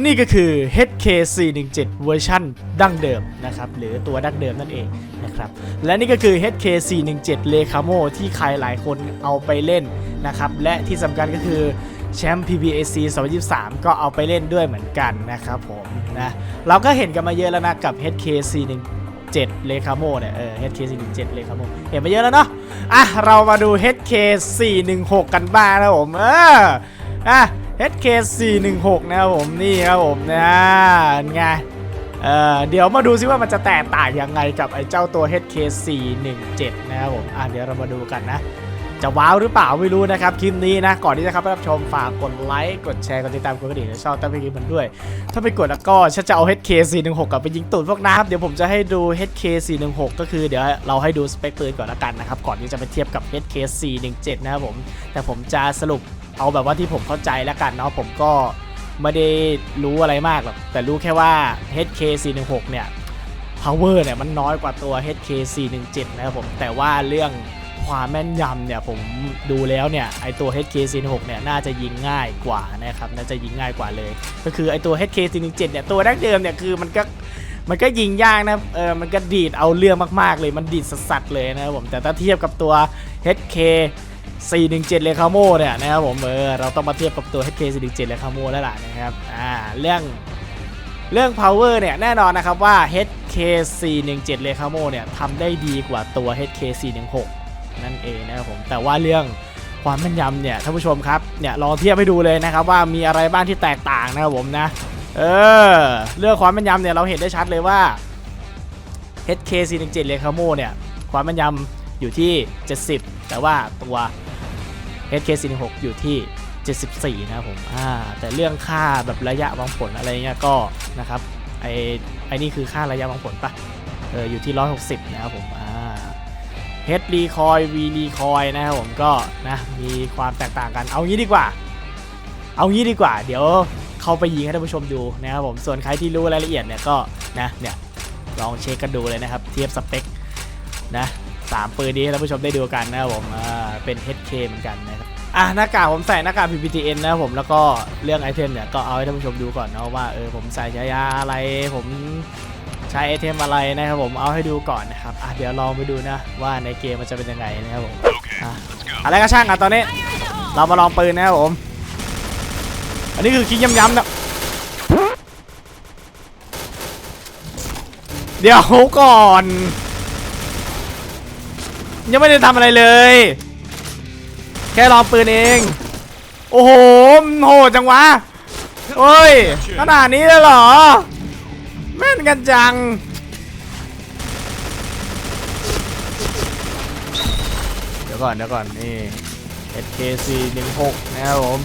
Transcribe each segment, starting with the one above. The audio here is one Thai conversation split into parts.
นี่ก็คือ HK417 เวอร์ชันดั้งเดิมนะครับ หรือตัวดั้งเดิมนั่นเองนะครับ และนี่ก็คือ HK417 เลคาโมที่ใครหลายคนเอาไปเล่นนะครับ และที่สำคัญก็คือแชมป์ PBAC 2023 ก็เอาไปเล่นด้วยเหมือนกันนะครับผมนะเราก็เห็นกันมาเยอะแล้วนะกับ HK417 เลคาโมเนี่ยเออ HK417 เลคาโมเห็นมาเยอะแล้วเนาะอะเรามาดู HK416 กันบ้างนะผมเอออะ HK416 นะครับผมนี่ครับผมนะไงเออเดี๋ยวมาดูซิว่ามันจะแตกต่างยังไงกับไอ้เจ้าตัว HK417 นะครับผมอะเดี๋ยวเรามาดูกันนะ จะว้าวหรือเปล่าไม่รู้นะครับคลิปนี้นะ ก่อนที่จะเข้าไปรับชมฝากกดไลค์กดแชร์กดติดตามกดกระดิ่งและชอบตั้งพี่คลิปมันด้วย ถ้าไปกดแล้วก็ฉันจะเอา HK416 กลับไปยิงตูดพวกน้ำเดี๋ยวผมจะให้ดู HK416 ก็คือเดี๋ยวเราให้ดูสเปคปืนก่อนละกันนะครับก่อนที่จะไปเทียบกับ HK417 นะครับผมแต่ผมจะสรุป เอาแบบว่าที่ผมเข้าใจแล้วกันเนาะผมก็ไม่ได้รู้อะไรมากหรอกแต่รู้แค่ว่า HK416 เนี่ย power เนี่ยมันน้อยกว่าตัว HK417 นะครับผมแต่ว่าเรื่องความแม่นยำเนี่ยผมดูแล้วเนี่ยไอตัว HK416 เนี่ยน่าจะยิงง่ายกว่านะครับน่าจะยิงง่ายกว่าเลย ก็คือไอตัว HK417 เนี่ยตัวดั้งเดิมเนี่ยคือมันก็มันก็ยิงยากนะเออมันก็ดีดเอาเรื่องมากๆเลยมันดีดสัสๆเลยนะครับผมแต่ถ้าเทียบกับตัว HK 417เลคาโมเนี่ยนะครับผมเออเราต้องมาเทียบกับตัว HK 417เลคาโมแล้วล่ะนะครับอ่าเรื่องเรื่อง power เนี่ยแน่นอนนะครับว่า HK417 เลคาโมเนี่ยทำได้ดีกว่าตัว HK416 นั่นเองนะครับผมแต่ว่าเรื่องความแม่นยำเนี่ยท่านผู้ชมครับเนี่ยลองเทียบให้ดูเลยนะครับว่ามีอะไรบ้างที่แตกต่างนะครับผมนะเออเรื่องความแม่นยำเนี่ยเราเห็นได้ชัดเลยว่า HK417 เลคาโมเนี่ยความแม่นยำอยู่ที่ 70 แต่ว่าตัว HK46 อยู่ที่ 74 นะครับผมอ่าแต่เรื่องค่าแบบระยะวางผลอะไรเงี้ยก็นะครับไอไอนี่คือค่าระยะวางผลปะเอออยู่ที่ 160 นะครับผมอ่า H รีคอย V รีคอยนะครับผมก็นะมีความแตกต่างกันเอางี้ดีกว่า เอางี้ดีกว่า เดี๋ยวเข้าไปยิงให้ท่านผู้ชมดูนะครับผมส่วนใครที่รู้รายละเอียดเนี่ยก็นะเนี่ยลองเช็คกันดูเลยนะครับ เทียบสเปคนะสามปืนนี้ให้ท่านผู้ชมได้ดูกันนะครับผมอ่า เป็น HK เหมือนกันนะครับอะหน้ากากผมใส่หน้ากาก PPTN นะครับผมแล้วก็เรื่องไอเทมเนี่ยก็เอาให้ท่านผู้ชมดูก่อนเนาะว่าเออผมใส่ฉายาอะไรผมใช้ไอเทมอะไรนะครับผมเอาให้ดูก่อนนะครับอะเดี๋ยวลองไปดูนะว่าในเกมมันจะเป็นยังไงนะครับผมอะอะไรก็ช่างอะตอนนี้เรามาลองปืนนะครับผม อันนี้คือคิงย้ำๆนะเดี๋ยวก่อน ยังไม่ได้ทำอะไรเลย แค่ลองปืนเอง โอ้โหโหดจังวะเฮ้ยขนาดนี้เลยเหรอ แม่นกันจัง เดี๋ยวก่อนเดี๋ยวก่อนนี่ SKC 16นะครับผม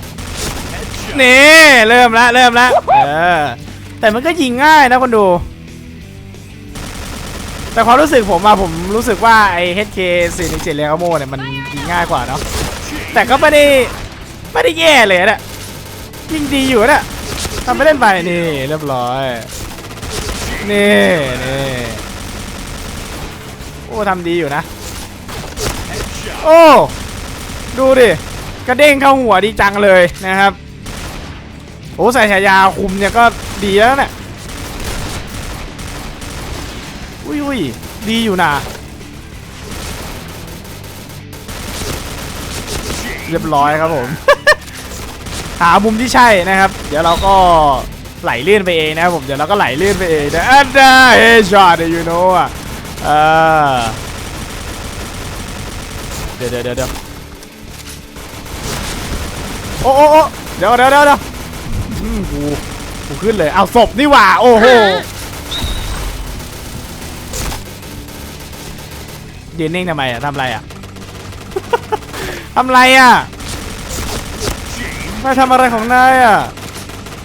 นี่ เริ่มแล้วเริ่มแล้วเออแต่มันก็ยิงง่ายนะคนดู แต่ความรู้สึกผมอะผมรู้สึกว่าไอ้ HK 417เลโมเนี่ยมันยิงง่ายกว่าเนาะ แต่ก็ไม่ได้ไม่ได้แย่เลยนะยิ่งดีอยู่นะทำไปเล่นไปนี่เรียบร้อยนี่นี่โอ้ทำดีอยู่นะ โอ้ดูดิกระเด้งเข้าหัวดีจังเลยนะครับโอ้ใส่ฉายาคุมเนี่ยก็ดีแล้วเนี่ยอุ้ยอุ้ยดีอยู่นะ เรียบร้อยครับผม หามุมที่ใช่นะครับ เดี๋ยวเราก็ไหลเลื่อนไปเองนะครับผม เดี๋ยวเราก็ไหลเลื่อนไปเองนะอันได้เฮช็อตยูโน่อะเออเดี๋ยวเดี๋ยวเดี๋ยวเดี๋ยวโอ้โอ้เดี๋ยวเดี๋ยวเดี๋ยวเดี๋ยวกูกูขึ้นเลย เอาศพนี่หว่า โอ้โหยืนนิ่งทำไมอะทำอะไรอะ ทำไรอะนายทำอะไรของนายอะ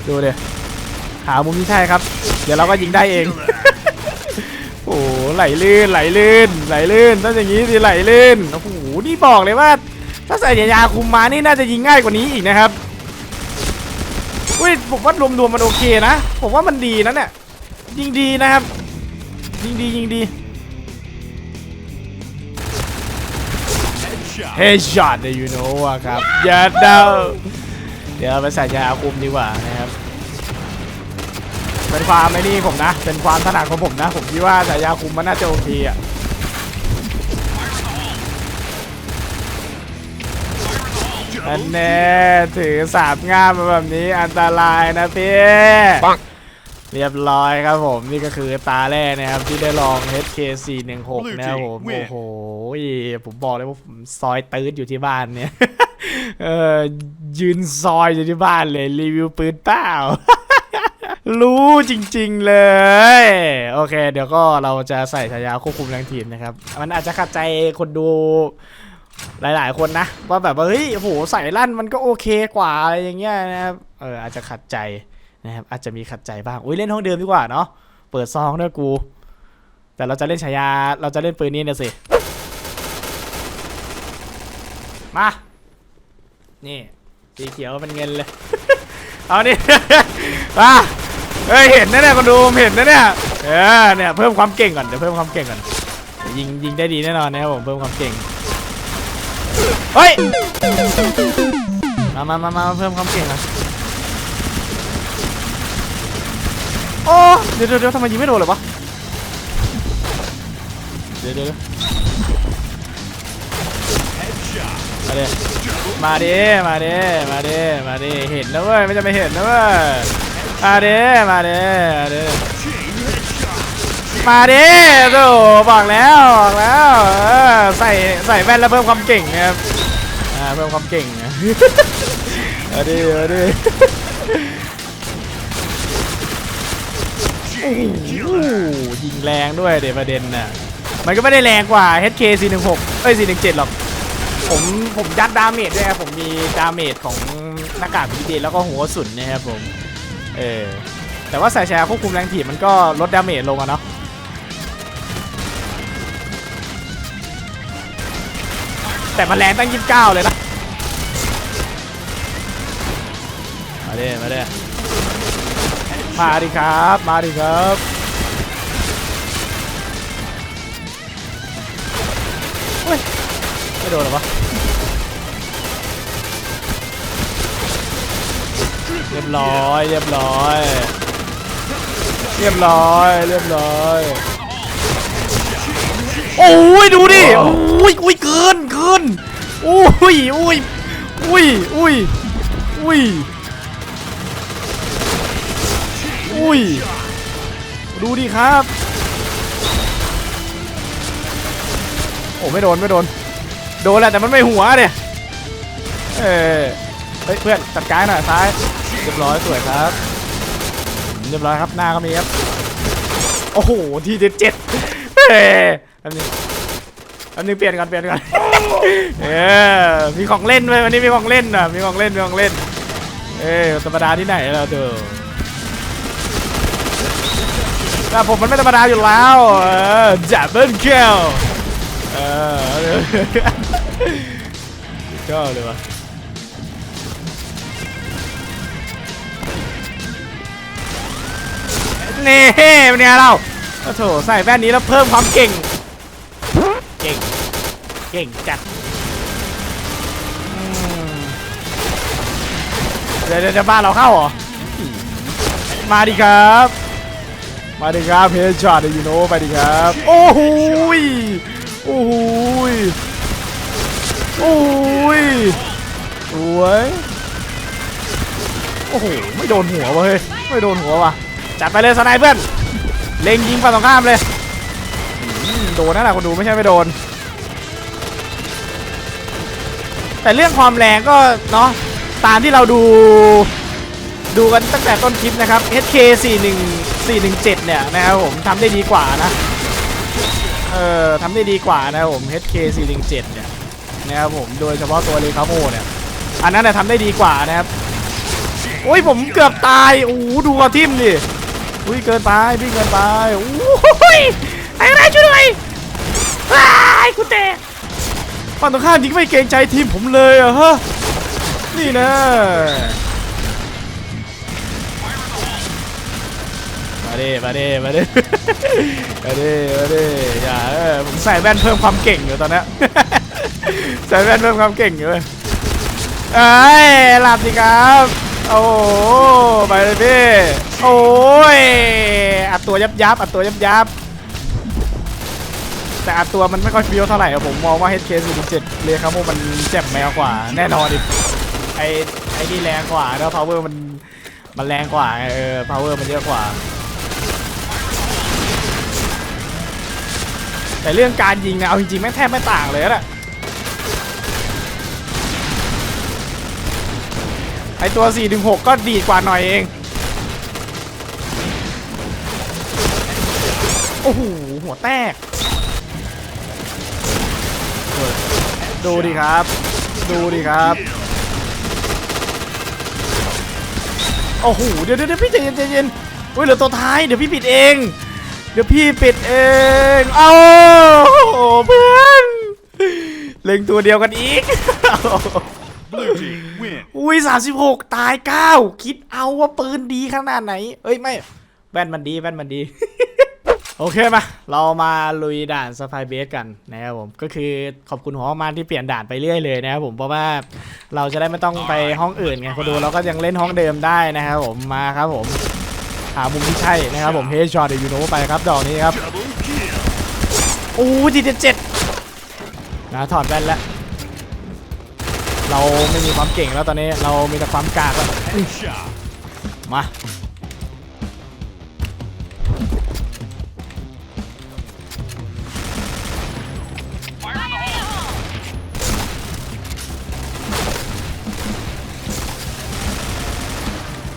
ดูดิหามุมที่ใช่ครับ เดี๋ยวเราก็ยิงได้เอง โอ้โหไหลลื่นไหลลื่นไหลลื่นต้องอย่างนี้สิไหลลื่นโอ้โหนี่บอกเลยว่า ถ้าใส่ยาคุมมานี่น่าจะยิงง่ายกว่านี้อีกนะครับอุ้ยผมว่ารวมๆมันโอเคนะ ผมว่ามันดีนะเนี่ยยิงดีนะครับ ยิงดียิงดี เฮดช็อตเลยยูโน่อะครับอย่าเดาเดี๋ยวเอาไปใส่ยาอาคุมดีกว่านะครับเป็นความไม่นี่ผมนะ เป็นความถนัดของผมนะ ผมคิดว่าฉายาคุมมันน่าจะโอเคอะอันแน่ถือสาบง่ามมาแบบนี้อันตรายนะพี่ปังเรียบร้อยครับผม นี่ก็คือตาแรกนะครับ ที่ได้ลอง HK416 นะครับผมโอ้โห ผมบอกเลยว่าผมซอยตื้ดอยู่ที่บ้านเนี่ยเออยืนซอยอยู่ที่บ้านเลยรีวิวปืนเปล่ารู้จริงๆเลย โอเค เดี๋ยวก็เราจะใส่ฉายาควบคุมแรงทีมนะครับ มันอาจจะขัดใจคนดูหลายๆ คนนะ ว่าแบบว่าเฮ้ยโหใส่ลั่นมันก็โอเคกว่าอะไรอย่างเงี้ยนะครับเอออาจจะขัดใจนะครับอาจจะมีขัดใจบ้างอุ้ยเล่นห้องเดิมดีกว่าเนาะเปิดซองด้วยกู แต่เราจะเล่นฉายาเราจะเล่นปืนนี้นะสิ มา นี่สีเขียวเป็นเงินเลย เอานี่ มาเฮ้ยเห็นนะเนี่ยคนดูผมเห็นนะเนี่ยเออเนี่ยเพิ่มความเก่งก่อนเดี๋ยวเพิ่มความเก่งก่อนยิงยิงได้ดีแน่นอนนะครับผมเพิ่มความเก่งเฮ้ยมามามามาเพิ่มความเก่งก่อนโอ้เดี๋ยวเดี๋ยวเดี๋ยวทำไมยิงไม่โดนเลยวะเดี๋ยวเดี๋ยว มาดิมาดิมาดิมาดิมาดิเห็นแล้วเว้ยไม่จะไม่เห็นนะเว้ยมาดิมาดิมาดิมาดิโธ่บอกแล้วบอกแล้วใส่ใส่แว่นแล้วเพิ่มความเก่งนะครับอ่าเพิ่มความเก่งนะมาดิมาดิโอ้ยิงแรงด้วยเดี๋ยวประเด็นน่ะมันก็ไม่ได้แรงกว่า HK 416เอ้ย417หรอก ผมผมยัดดาเมจด้วยครับผมมีดาเมจของหน้ากากพิเดนแล้วก็หัวสุนนะครับผมเออแต่ว่าใส่แชร์ควบคุมแรงถีบมันก็ลดดาเมจลงอะเนาะแต่มันแรงตั้ง29เลยนะมาเดิมาเดิมาดิครับ มาดิครับ ไม่โดนหรอวะเรียบร้อย เรียบร้อย เรียบร้อย เรียบร้อย โอ้ยดูดิ โอ้ยอุ้ยเกินเกินอุ้ยอุ้ยอุ้ยอุ้ยอุ้ยอุ้ย ดูดิครับ โอ้ไม่โดน ไม่โดน โดนแหละแต่มันไม่หัวเนี่ยเออเฮ้ยเพื่อนจัดการหน่อยซ้ายเรียบร้อยสวยครับเรียบร้อยครับหน้าก็มีครับโอ้โหทีเด็ดเจ็ดเฮ้ยอันนี้อันนี้เปลี่ยนกันเปลี่ยนกันเออมีของเล่นด้วยวันนี้มีของเล่นอะมีของเล่นมีของเล่นเออธรรมดาที่ไหนเราเถอะแต่ผมมันไม่ธรรมดาอยู่แล้วเออจับเบิ้ลเกล เออก็เลยวะนี่เป็นไงเราโอ้โถใส่แว่นนี้แล้วเพิ่มความเก่ง เก่ง เก่งจัดเดี๋ยวจะบ้านเราเข้าเหรอ มาดิครับ มาดิครับเฮดช็อตยูโนไปดิครับ โอ้โห โอ้โหยโอ้ยสวยโอ้โห ไม่โดนหัววะเฮ้ย ไม่โดนหัวว่ะจัดไปเลยสไนเพื่อน เล็งยิงฝั่งตรงข้ามเลย โดนนั่นแหละคนดูไม่ใช่ไม่โดน แต่เรื่องความแรงก็เนาะ ตามที่เราดู ดูกันตั้งแต่ต้นคลิปนะครับ HK 41 417เนี่ยนะครับผมทำได้ดีกว่านะ เออทำได้ดีกว่านะครับผม HK 417เนี่ยนะครับผมโดยเฉพาะตัวเลคาโมเนี่ยอันนั้นเนี่ยทำได้ดีกว่านะครับโอ้ยผมเกือบตายโอ้ดูกระทิมดิอุ้ยเกินไปพี่เกินไปโอ้ยไอ้ไรช่วยด้วยว้ายกูแตกฝั่งตรงข้ามยิงไม่เกรงใจทีมผมเลยอะฮะนี่นะ มาดิมาดิมาดิมาดิมาดิอย่าเออผมใส่แว่นเพิ่มความเก่งอยู่ตอนนี้ใส่แว่นเพิ่มความเก่งอยู่เว้ยเอ้ยหลับสิครับ โอ้โหไปเลยพี่โอ้ยอัดตัวยับยับอัดตัวยับยับแต่อัดตัวมันไม่ค่อยเฟี้ยวเท่าไหร่ผมมองว่า HK 4 7เลยครับโมมันแจ่มแมวกว่า แน่นอนดิไอไอนี่แรงกว่าแล้ว power มันมันแรงกว่าเออ power มันเยอะกว่า แต่เรื่องการยิงเนี่ยเอาจริงๆแม่งแทบไม่ต่างเลยนะไอตัว 4-6 ก็ดีกว่าหน่อยเอง โอ้โห หัวแตก ดูดิครับ ดูดิครับ โอ้โห เดี๋ยวเดี๋ยวพี่ใจเย็นใจเย็นเฮ้ยเหลือตัวท้าย เดี๋ยวพี่ปิดเอง เดี๋ยวพี่ปิดเอง เอาเพื่อนเล็งตัวเดียวกันอีก Blue team win. อุ้ย36ตาย9คิดเอาว่าปืนดีขนาดไหน เอ้ยไม่แว่นมันดีแว่นมันดี โอเคมา เรามาลุยด่านสไฟเบสกันนะครับผม ก็คือขอบคุณหัวมากที่เปลี่ยนด่านไปเรื่อยเลยนะครับผม เพราะว่าเราจะได้ไม่ต้องไปห้องอื่นไงคนดูเราก็ยังเล่นห้องเดิมได้นะครับผม มาครับผม หามุมที่ใช่นะครับผมเฮดช็อตเดี๋ยวยูโนไปครับดอกนี้ครับโอ้ดีเจ็ดเจ็ดนะถอดแว่นแล้วเราไม่มีความเก่งแล้วตอนนี้เรามีแต่ความกากแล้วมา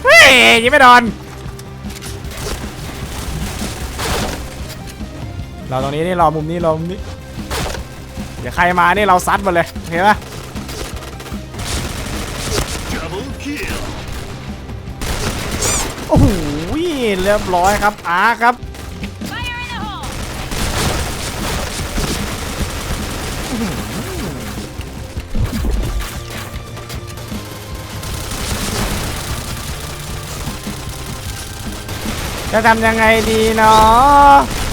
เฮ้ยยิงไม่โดน เราตรงนี้นี่รอมุมนี้รอมุมนี้เดี๋ยวใครมานี่เราซัดหมดเลยโอเคปะ Double kill. โอ้โหเรียบร้อยครับอาครับ Fire in the hole! จะทำยังไงดีเนาะ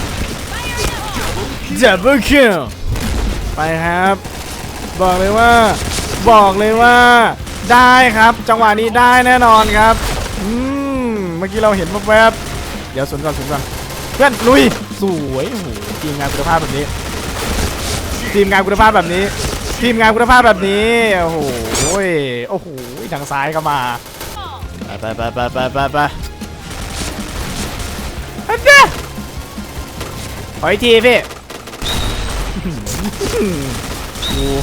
ดับเบิลคิลไปครับ บอกเลยว่า บอกเลยว่า ได้ครับ จังหวะนี้ได้แน่นอนครับ อืม เมื่อกี้เราเห็นแวบๆเดี๋ยวสุนก่อนสุนก่อนเพื่อนลุย สวยโอ้โหทีมงานคุณภาพแบบนี้ ทีมงานคุณภาพแบบนี้ ทีมงานคุณภาพแบบนี้ โอ้โห โอ้โห ทางซ้ายเข้ามา ไปไปไปไปไปไปอันเนี้ยขออีกทีพี่ hole.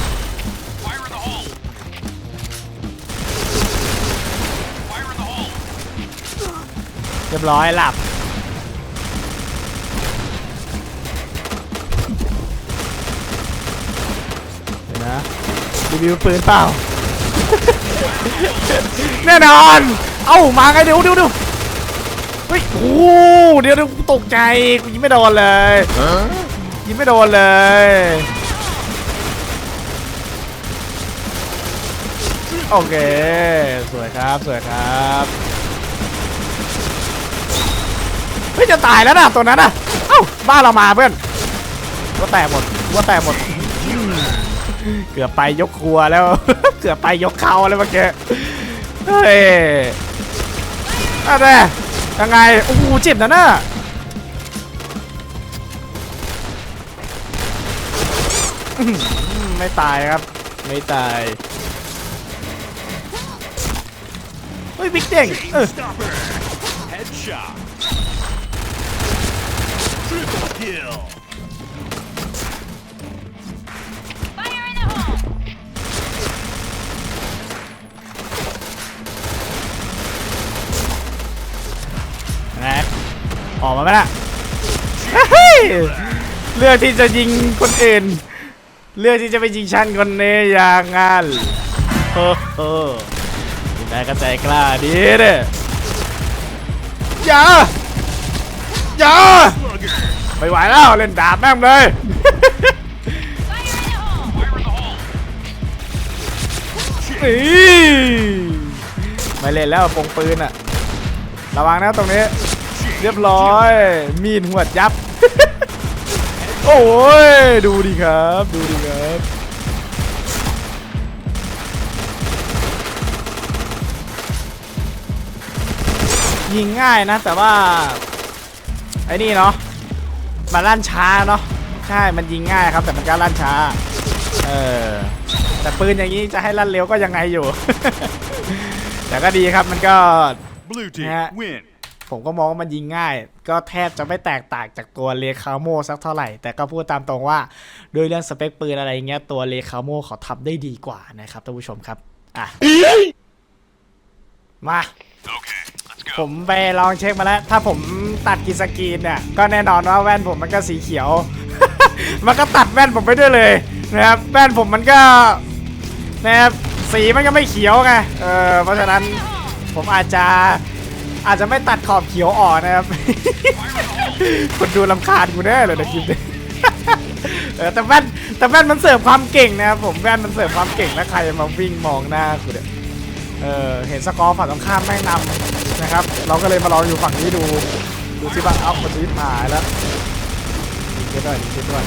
เรียบร้อยหลับเดี๋ยวนะรีวิวปืนเปล่า แน่นอน เอ้ามาไงเดี๋ยวเดี๋ยวเดี๋ยวเฮ้ยโอ้โหเดี๋ยวเดี๋ยวกูตกใจกูยิงไม่โดนเลย ยิงไม่โดนเลย โอเค สวยครับ สวยครับเฮ้ยจะตายแล้วนะตัวนั้นอะเอ้าบ้านเรามาเพื่อนว่าแตกหมดว่าแตกหมด เกือบไปยกครัวแล้ว เกือบไปยกเขาแล้วเมื่อกี้เฮ้ยอะไรยังไงโอ้โหเจ็บนะน่ะ อื้อหือไม่ตายครับ ไม่ตาย เฮ้ยบิ๊กเด้งเออ Stopper. Headshot. Triple kill. Fire in the hole! นะออกมาไหมล่ะเฮ้ยเลือกที่จะยิงคนอื่น เลือกที่จะไปยิงฉันคนนี้อย่างงั้นโอ้โหคุณนายก็ใจกล้าดีเด้อย่าอย่าไม่ไหวแล้วเล่นดาบแม่งเลยนี่ไม่เล่นแล้วปงปืนอะระวังนะตรงนี้ เรียบร้อย มีดหัวยับ โอ้ย ดูดิครับ ดูดิครับ ยิงง่ายนะ แต่ว่า ไอ้นี่เนาะมันลั่นช้าเนาะใช่ มันยิงง่ายครับ แต่มันก็ลั่นช้า เออ แต่ปืนอย่างนี้จะให้ลั่นเร็วก็ยังไงอยู่ แต่ก็ดีครับมันก็ Blue team Yeah. win. ผมก็มองว่ามันยิงง่าย ก็แทบจะไม่แตกต่างจากตัวเลคาโมสักเท่าไหร่ แต่ก็พูดตามตรงว่าโดยเรื่องสเปคปืนอะไรเงี้ยตัวเลคาโมเขาทำได้ดีกว่านะครับท่านผู้ชมครับอะมา Okay, ผมไปลองเช็คมาแล้ว ถ้าผมตัดกีสกรีนเนี่ยก็แน่นอนว่าแว่นผมมันก็สีเขียว มันก็ตัดแว่นผมไปด้วยเลยนะครับแว่นผมมันก็นะครับสีมันก็ไม่เขียวไงเออเพราะฉะนั้นผมอาจจะ อาจจะไม่ตัดขอบเขียวออกนะครับ คนดูลำคาญกูแน่เลยนะคลิปนี้เออแต่แว่นแต่แว่นมันเสิร์ฟความเก่งนะครับผมแว่นมันเสิร์ฟความเก่งแล้วใครมาวิ่งมองหน้ากูเนี่ยเออเห็นสกอร์ฝั่งตรงข้ามแม่งนำนะครับ เราก็เลยมาลองอยู่ฝั่งนี้ดูดูสิว่าเอามันจะหายแล้วยิงได้วยยิงได้วย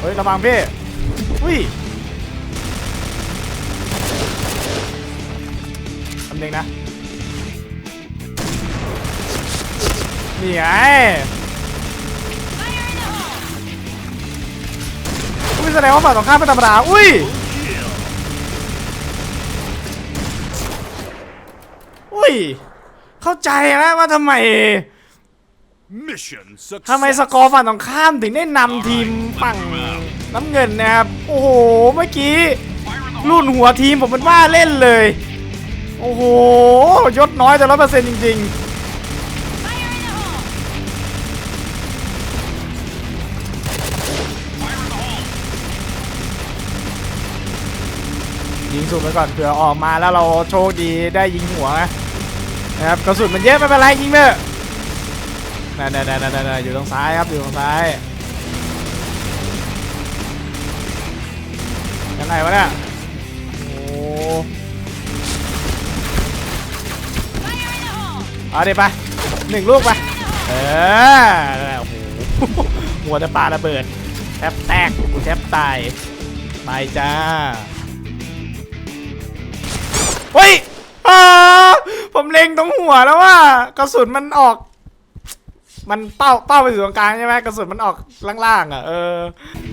เฮ้ยระวังพี่อุ้ยทำเองนะ นี่ไง Fire in the hole! อุ้ยแสดงว่าฝั่งตรงข้ามไม่ธรรมดาอุ้ย Kill. อุ้ย เข้าใจแล้วว่าทำไม Mission success. ทำไมสกอร์ฝั่งตรงข้ามถึงได้นำทีมฝั่งน้ำเงินนะครับ โอ้โห เมื่อกี้รุ่นหัวทีมผมเป็นว่าเล่นเลย โอ้โห ยศน้อยแต่ร้อยเปอร์เซ็นต์จริง Fire ยิงสุดไปก่อนเผื่อออกมาแล้วเราโชคดีได้ยิงหัวนะครับกระสุนมันเยอะไม่เป็นไรยิงเถอะนั่นนั่นนั่นนั่นอยู่ตรงซ้ายครับอยู่ตรงซ้ายยังไงวะเนี่ยโอ้เอาเดี๋ยวไปหนึ่งลูกไปเออโอ้โหหัวจะปาระเบิดแทบแตกกูแทบตายไปจ้า เฮ้ยอ่าผมเล็งตรงหัวแล้วว่ากระสุนมันออก มันเป้าเป้าไปอยู่ตรงกลางใช่ไหมกระสุนมันออกล่างๆอะเออ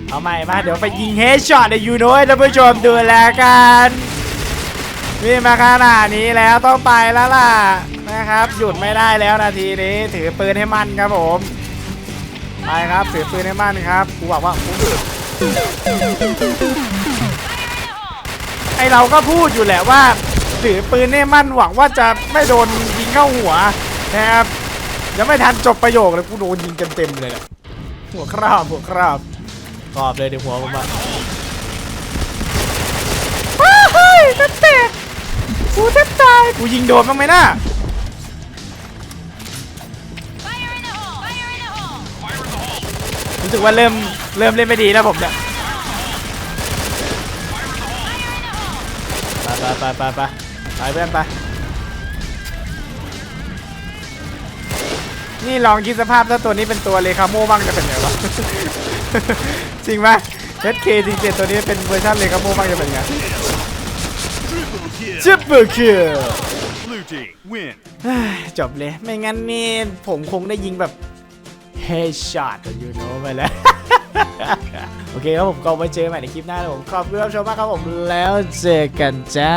เอาใหม่มาเดี๋ยวไปยิงเฮดช็อตในยูโนให้ท่านผู้ชมดูแลกันนี่มาขนาดนี้แล้วต้องไปแล้วล่ะนะครับหยุดไม่ได้แล้วนาทีนี้ถือปืนให้มั่นครับผมไปครับถือปืนให้มั่นครับกูบอกว่าไอเราก็พูดอยู่แหละว่า ถือปืนให้มั่นหวังว่าจะไม่โดนยิงเข้าหัวนะครับยังไม่ทันจบประโยคเลยกูโดนยิงเต็มๆเลยแหละหัวคราบหัวคราบกรอบเลยเดี๋ยวหัวผมมาว้าวเฮ้ยแทบแตกกูแทบตายกูยิงโดนบ้างไหมน่ะ Fire in the hole! Fire in the hole! รู้สึกว่าเริ่มเริ่มเล่นไม่ดีแล้วผมเนี่ยไปไปไปไป ไปไปเพื่อนไป นี่ลองคิดสภาพถ้าตัวนี้เป็นตัวเลคาโม่บ้างจะเป็นไงวะ จริงไหมเ k จริงๆตัวนี้เป็นเวอร์ชันเลคาโม่บ้างจะเป็นไง Triple kill. ชิปเปอร์คิล Blue team win. จบเลย ไม่งั้นนี่ผมคงได้ยิงแบบ headshot อยู่โน้ไปแล้วโอเคครับผมก็ไว้เจอกันใหม่ในคลิปหน้านะผมขอบคุณรับชมมากครับผมแล้วเจอกันจ้า